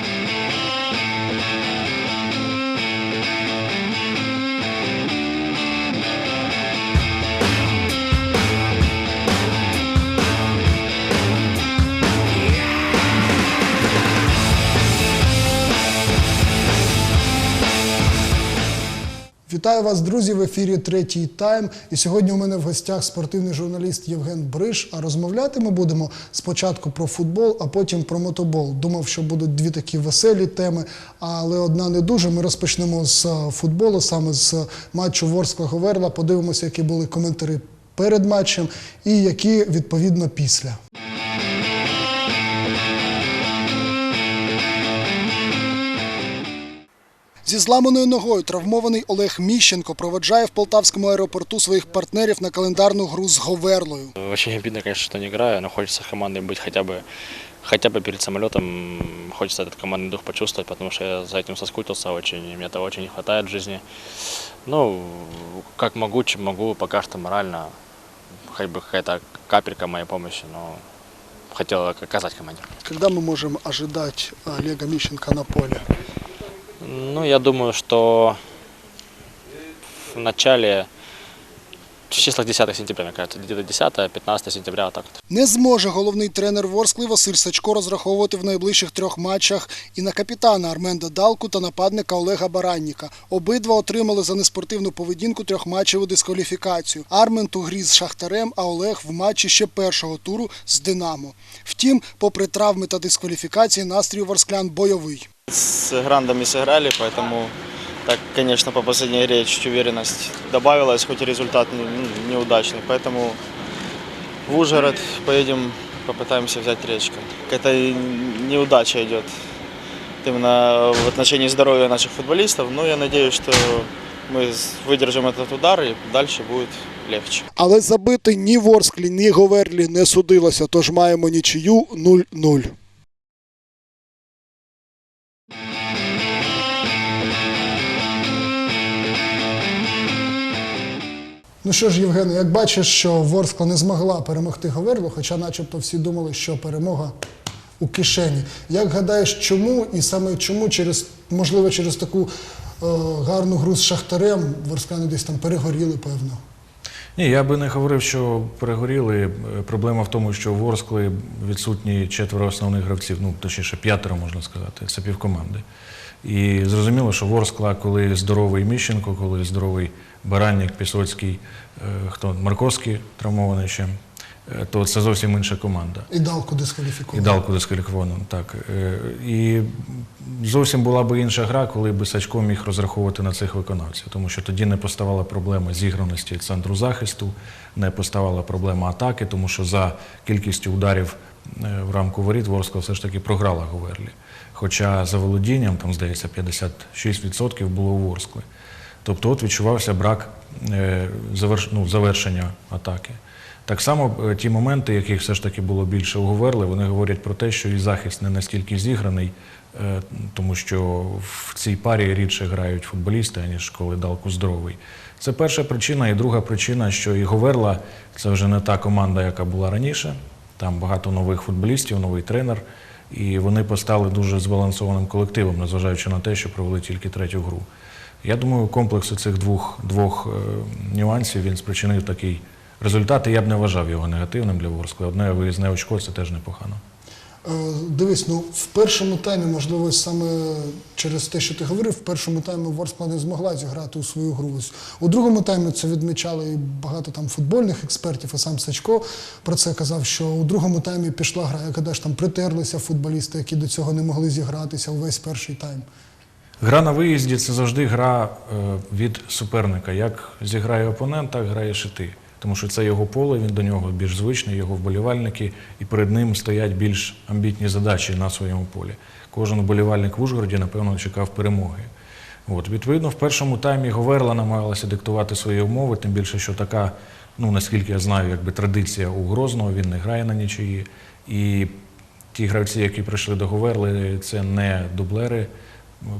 Música Вітаю вас, друзі, в ефірі третій тайм. І сьогодні у мене в гостях спортивний журналіст Євген Бриш. А розмовляти ми будемо спочатку про футбол, а потім про мотобол. Думав, що будуть дві такі веселі теми, але одна не дуже. Ми розпочнемо з е, футболу, саме з матчу Ворскла Говерла. Подивимося, які були коментарі перед матчем і які відповідно після. Зі зламаною ногою травмований Олег Міщенко проведжає в полтавському аеропорту своїх партнерів на календарну гру з Говерлою. Очень обидно, конечно, что не играю, но хочется с командой быть хотя бы, хотя бы перед самолетом. Хочется этот командный дух почувствовать, потому что я за этим соскучился очень, и мне этого очень не хватает в жизни. Ну, как могу, чем могу, пока что морально, хоть бы какая-то капелька моей помощи, но хотел оказать команде. Когда мы можем ожидать Олега Міщенка на поле? Ну, я думаю, что в начале, в числах 10 сентября, мне кажется, где-то 10-15 сентября, так. Не зможе головний тренер Ворскли Василь Сачко розраховувати в найближчих трьох матчах і на капітана Арменда Далку та нападника Олега Баранніка. Обидва отримали за неспортивну поведінку трьохматчеву дискваліфікацію. Армент у грі з Шахтарем, а Олег в матчі ще першого туру з Динамо. Втім, попри травми та дискваліфікації, настрій ворсклян бойовий. С грандами сыграли, поэтому так, конечно, по последней игре чуть уверенность добавилась, хоть и результат не- ну, неудачный. Поэтому в Ужгород поедем, попытаемся взять речку. Какая-то и неудача идет именно в отношении здоровья наших футболистов, но я надеюсь, что мы с- выдержим этот удар и дальше будет легче. Але забити ні Ворсклі, ні Говерлі не судилося, тож маємо нічию 0-0. Ну що ж, Євгене, як бачиш, що Ворскла не змогла перемогти Говерлу, хоча начебто всі думали, що перемога у кишені. Як гадаєш, чому і саме чому через, можливо, через таку е, гарну гру з Шахтарем ворскляни десь там перегоріли, певно. Ні, я би не говорив, що перегоріли. Е, Проблема в тому, що в Ворскли відсутні четверо основних гравців, ну точніше п'ятеро можна сказати, це півкоманди. І зрозуміло, що Ворскла, коли здоровий Міщенко, коли здоровий Баранник, Пісоцький, е, хто Марковський травмований ще, е, то це зовсім інша команда. І Далку І далку дискваліфіковано, так. Е, І зовсім була б інша гра, коли б Сачко міг розраховувати на цих виконавців, тому що тоді не поставала проблема зіграності центру захисту, не поставала проблема атаки, тому що за кількістю ударів в рамку воріт Ворскла все ж таки програла Говерлі. Хоча за володінням, там, здається, 56% було у Ворскли. Тобто от відчувався брак е, ну, завершення атаки. Так само е, ті моменти, яких все ж таки було більше у Говерли, вони говорять про те, що і захист не настільки зіграний, е, тому що в цій парі рідше грають футболісти, аніж коли Далку здоровий. Це перша причина. І друга причина, що і Говерла це вже не та команда, яка була раніше. Там багато нових футболістів, новий тренер. І вони постали дуже збалансованим колективом, незважаючи на те, що провели тільки третю гру. Я думаю, комплекс цих двох, двох е, нюансів він спричинив такий результат, і я б не вважав його негативним для Ворскли. Одне виїзне очко це теж непогано. Е, Дивись, ну в першому таймі, можливо, саме через те, що ти говорив, в першому таймі Ворскла не змогла зіграти у свою гру. У другому таймі це відмічали і багато там футбольних експертів, і сам Сачко про це казав, що у другому таймі пішла гра, як гадаєш, там притерлися футболісти, які до цього не могли зігратися увесь перший тайм. Гра на виїзді це завжди гра е, від суперника. Як зіграє опонент, так граєш і ти. Тому що це його поле, він до нього більш звичний, його вболівальники, і перед ним стоять більш амбітні задачі на своєму полі. Кожен вболівальник в Ужгороді, напевно, чекав перемоги. От, відповідно, в першому таймі Говерла намагалася диктувати свої умови, тим більше, що така, ну наскільки я знаю, якби традиція у Грозного, він не грає на нічиї. І ті гравці, які прийшли до Говерли, це не дублери,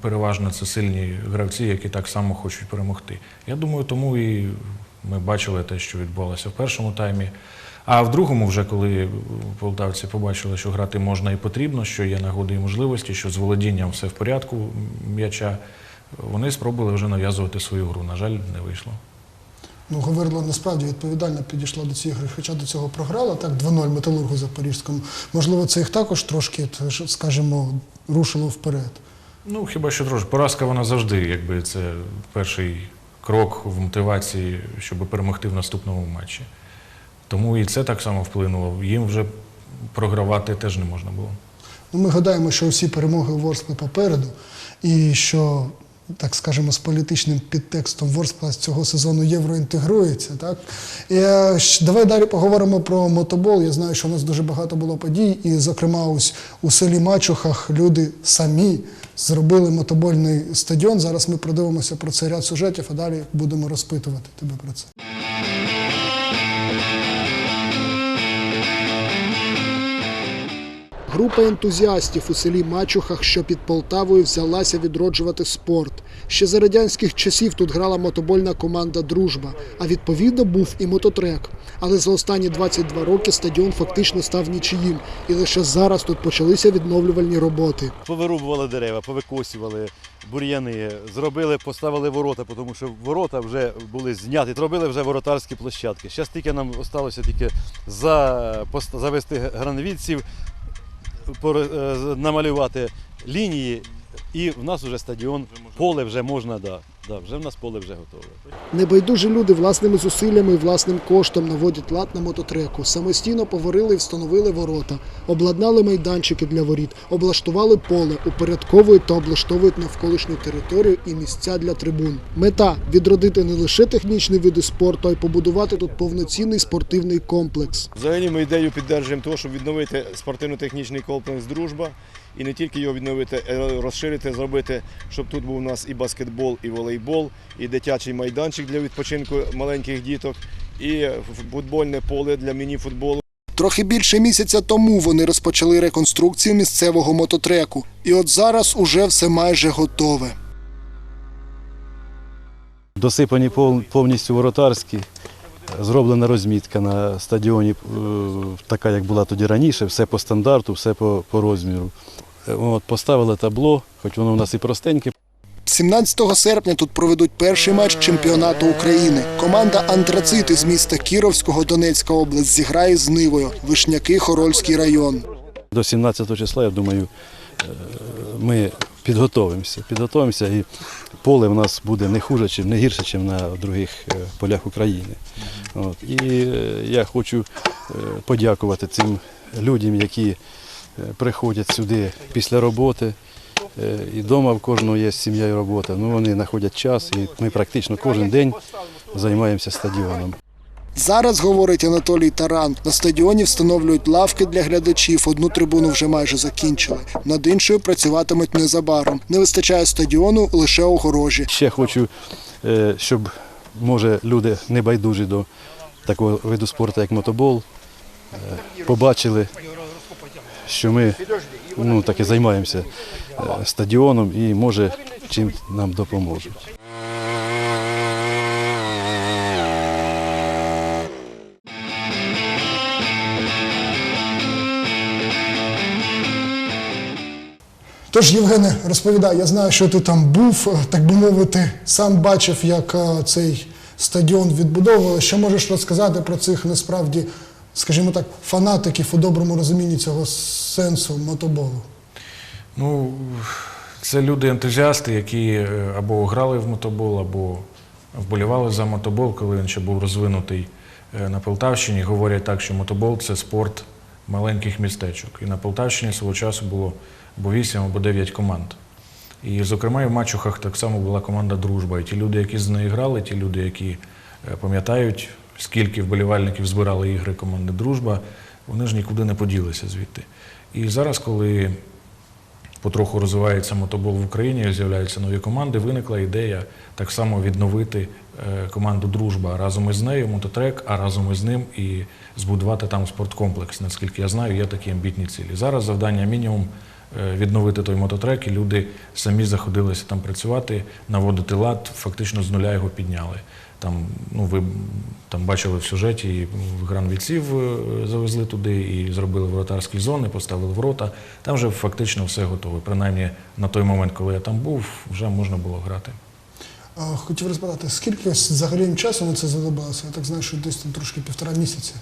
переважно це сильні гравці, які так само хочуть перемогти. Я думаю, тому і ми бачили те, що відбувалося в першому таймі. А в другому, вже коли полтавці побачили, що грати можна і потрібно, що є нагоди і можливості, що з володінням все в порядку м'яча, вони спробували вже нав'язувати свою гру. На жаль, не вийшло. Ну, Говерла насправді відповідально підійшла до цієї гри, хоча до цього програла, так, 2-0 металургу Запорізькому. Можливо, це їх також трошки, скажімо, рушило вперед. Ну, хіба що трошки. Поразка вона завжди, якби це перший крок в мотивації, щоб перемогти в наступному матчі. Тому і це так само вплинуло. Їм вже програвати теж не можна було. Ну, ми гадаємо, що всі перемоги у Ворсклі попереду, і що, так скажемо, з політичним підтекстом Ворскла з цього сезону євроінтегрується. Так? І, е, давай далі поговоримо про мотобол. Я знаю, що у нас дуже багато було подій, і, зокрема, ось у селі Мачухах люди самі зробили мотобольний стадіон. Зараз ми продивимося про це ряд сюжетів, а далі будемо розпитувати тебе про це. Група ентузіастів у селі Мачухах, що під Полтавою, взялася відроджувати спорт. Ще за радянських часів тут грала мотобольна команда Дружба, а відповідно був і мототрек. Але за останні 22 роки стадіон фактично став нічиїм, і лише зараз тут почалися відновлювальні роботи. Повирубували дерева, повикосювали бур'яни, зробили, поставили ворота, тому що ворота вже були зняті, зробили вже воротарські площадки. Зараз тільки нам залишилося тільки за, завести гранвідців, намалювати лінії, і в нас вже стадіон, поле вже можна, да, да, вже в нас поле вже готове. Небайдужі люди власними зусиллями і власним коштом наводять лад на мототреку. Самостійно поварили і встановили ворота, обладнали майданчики для воріт, облаштували поле, упорядковують та облаштовують навколишню територію і місця для трибун. Мета відродити не лише технічні види спорту, а й побудувати тут повноцінний спортивний комплекс. Взагалі ми ідею піддержуємо того, щоб відновити спортивно-технічний комплекс Дружба і не тільки його відновити, а розширити, зробити, щоб тут був у нас і баскетбол, і волейбол, і дитячий майданчик для відпочинку маленьких діток, і футбольне поле для міні-футболу. Трохи більше місяця тому вони розпочали реконструкцію місцевого мототреку. І от зараз уже все майже готове. Досипані пов- повністю воротарські, зроблена розмітка на стадіоні, е, така як була тоді раніше, все по стандарту, все по, по розміру. Е, От, поставили табло, хоч воно у нас і простеньке, 17 серпня тут проведуть перший матч чемпіонату України. Команда Антрацити з міста Кіровського, Донецька область зіграє з Нивою. Вишняки, Хорольський район. До 17 числа, я думаю, е, ми підготовимося. Підготовимося і поле в нас буде не хуже, чим не гірше, ніж на других е, полях України. От. І е, я хочу е, подякувати цим людям, які приходять сюди після роботи. І вдома в кожного є сім'я і робота. Ну, вони знаходять час, і ми практично кожен день займаємося стадіоном. Зараз, говорить Анатолій Таран, на стадіоні встановлюють лавки для глядачів. Одну трибуну вже майже закінчили. Над іншою працюватимуть незабаром. Не вистачає стадіону лише огорожі. Ще хочу, е, щоб може люди не байдужі до такого виду спорту, як мотобол, е, побачили, що ми ну, таки займаємося е, стадіоном і може чим нам допоможуть. Тож, Євгене, розповідай, я знаю, що ти там був, е, так би мовити, сам бачив, як е, цей стадіон відбудовували. Що можеш розказати про цих насправді, скажімо так, фанатиків у доброму розумінні цього сенсу мотоболу? Ну, це люди-ентузіасти, які е, або грали в мотобол, або вболівали за мотобол, коли він ще був розвинутий на Полтавщині. Говорять так, що мотобол це спорт маленьких містечок. І на Полтавщині свого часу було або 8 або 9 команд. І, зокрема, і в Мачухах так само була команда Дружба. І ті люди, які з нею грали, ті люди, які е, пам'ятають, скільки вболівальників збирали ігри команди Дружба, вони ж нікуди не поділися звідти. І зараз, коли потроху розвивається мотобол в Україні, з'являються нові команди. Виникла ідея так само відновити е, команду Дружба разом із нею, мототрек, а разом із ним і збудувати там спорткомплекс. Наскільки я знаю, є такі амбітні цілі. Зараз завдання мінімум відновити той мототрек, і люди самі заходилися там працювати, наводити лад, фактично з нуля його підняли. Там, ну, ви там бачили в сюжеті, і гранвійців е, завезли туди і зробили воротарські зони, поставили ворота. Там вже фактично все готове. Принаймні на той момент, коли я там був, вже можна було грати. Хотів розпитати, скільки взагалі часу на це знадобилося? Я так знаю, що десь там трошки півтора місяці.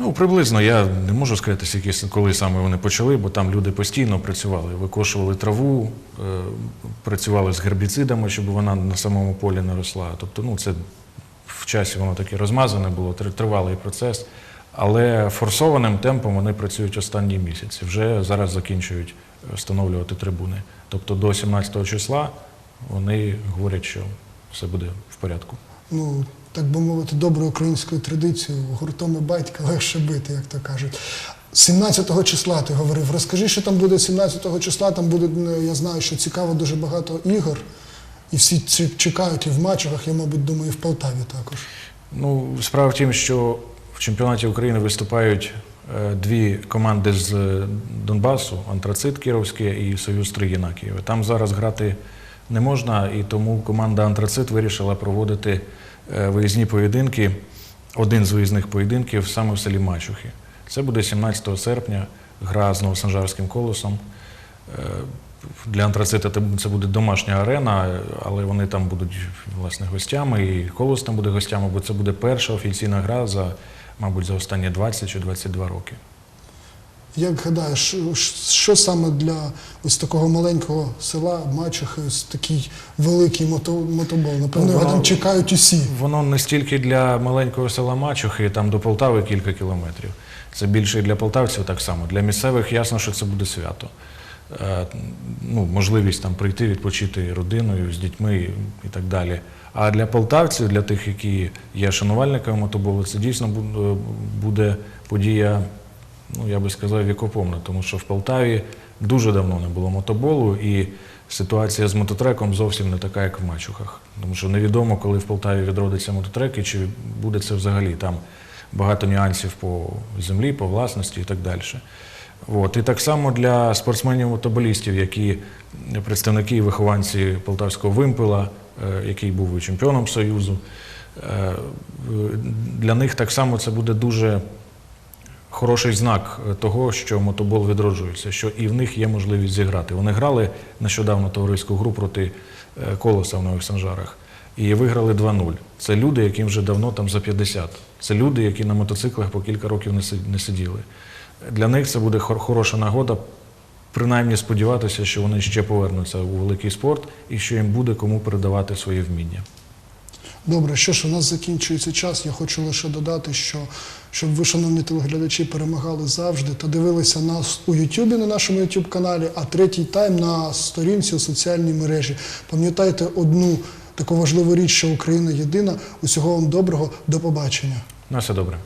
Ну, приблизно я не можу сказати, скільки, коли саме вони почали, бо там люди постійно працювали, викошували траву, е, працювали з гербіцидами, щоб вона на самому полі не росла. Тобто, ну, це в часі воно таке розмазане було, тр- тривалий процес. Але форсованим темпом вони працюють останні місяці. Вже зараз закінчують е, встановлювати трибуни. Тобто до 17 числа вони говорять, що все буде в порядку. Ну, так би мовити, доброю українською традицією, гуртом і батька легше бити, як то кажуть. 17-го числа ти говорив. Розкажи, що там буде 17-го числа. Там буде, ну, я знаю, що цікаво дуже багато ігор. І всі чекають і в матчах, я, мабуть, думаю, і в Полтаві також. Ну, справа в тім, що в чемпіонаті України виступають е, дві команди з е, Донбасу: Антрацит Кіровське і Союз Тригіна Києва. Там зараз грати не можна, і тому команда Антрацит вирішила проводити е, виїзні поєдинки, один з виїзних поєдинків саме в селі Мачухи. Це буде 17 серпня, гра з Новосанжарським колосом. Е, Для антрацита це- буде домашня арена, але вони там будуть власне гостями, і колос там буде гостями, бо це буде перша офіційна гра за, мабуть, за останні 20 чи 22 роки. Як гадаєш, що- саме для ось такого маленького села Мачухи, ось такий великий мото, мотобол? Напевно, його там чекають усі. Воно не стільки для маленького села Мачухи, там до Полтави кілька кілометрів. Це більше і для полтавців так само. Для місцевих ясно, що це буде свято. Е, Ну, можливість там прийти, відпочити родиною, з дітьми і так далі. А для полтавців, для тих, які є шанувальниками мотоболу, це дійсно буде подія, ну я би сказав, вікопомна, тому що в Полтаві дуже давно не було мотоболу, і ситуація з мототреком зовсім не така, як в Мачухах. Тому що невідомо, коли в Полтаві відродиться мототрек і чи буде це взагалі. Там багато нюансів по землі, по власності і так далі. От. І так само для спортсменів-мотоболістів, які представники і вихованці полтавського вимпела, е, який був і чемпіоном Союзу. е, Для них так само це буде дуже хороший знак е, того, що мотобол відроджується, що і в них є можливість зіграти. Вони грали нещодавно товариську гру проти е, колоса в Нових Санжарах і виграли 2-0. Це люди, яким вже давно там за 50. Це люди, які на мотоциклах по кілька років не сиділи. Для них це буде хор- хороша нагода, принаймні сподіватися, що вони ще повернуться у великий спорт і що їм буде кому передавати свої вміння. Добре, що ж, у нас закінчується час. Я хочу лише додати, що щоб ви, шановні телеглядачі, перемагали завжди та дивилися нас у Ютубі на нашому Ютуб каналі, а третій тайм на сторінці у соціальній мережі. Пам'ятайте одну таку важливу річ, що Україна єдина. Усього вам доброго, до побачення. На все добре.